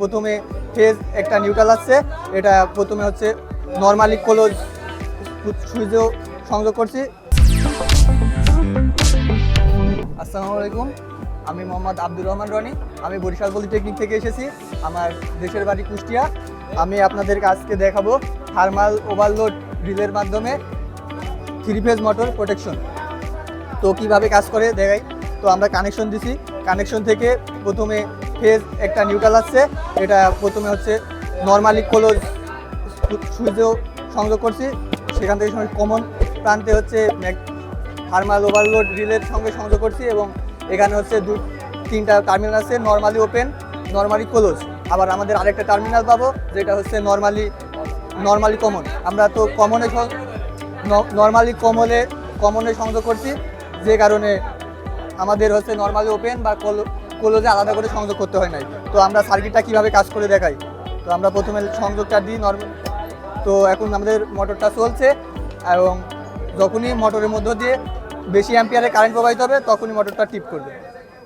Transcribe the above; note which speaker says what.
Speaker 1: প্রথমে ফেজ একটা নিউট্রাল আসছে। এটা প্রথমে হচ্ছে নর্মালি ক্লোজ সুইচেও সংযোগ করছি। আসসালামু আলাইকুম, আমি মোহাম্মদ আব্দুর রহমান রনি। আমি বরিশাল পলিটেকনিক থেকে এসেছি, আমার দেশের বাড়ি কুষ্টিয়া। আমি আপনাদেরকে আজকে দেখাবো থার্মাল ওভারলোড ড্রিলের মাধ্যমে থ্রি ফেজ মোটর প্রোটেকশন। তো কীভাবে কাজ করে দেখাই। তো আমরা কানেকশন দিছি। কানেকশন থেকে প্রথমে ফেজ একটা নিউট্রাল আসছে। এটা প্রথমে হচ্ছে নর্মালি ক্লোজ সুইচেও সংযোগ করছি। সেখান থেকে কমন প্রান্তে হচ্ছে থার্মাল ওভারলোড রিলের সঙ্গে সংযোগ করছি এবং এখানে হচ্ছে দু, তিনটা টার্মিনাল আছে নর্মালি ওপেন নর্মালি ক্লোজ আবার আমাদের আরেকটা টার্মিনাল পাবো, যেটা হচ্ছে নর্মালি নর্মালি কমন আমরা তো কমনে নর্মালি কমনে কমনে সংযোগ করছি। যে কারণে আমাদের হচ্ছে নর্মালি ওপেন বা ক্লোজে আলাদা করে সংযোগ করতে হয় নাই। তো আমরা সার্কিটটা কীভাবে কাজ করে দেখাই? তো আমরা প্রথমে সংযোগটা দিই নর্মাল তো এখন আমাদের মোটরটা চলছে এবং যখনই মোটরের মধ্য দিয়ে বেশি অ্যাম্পিয়ারে কারেন্ট প্রবাহিত হবে, তখনই মোটরটা টিপ করবে।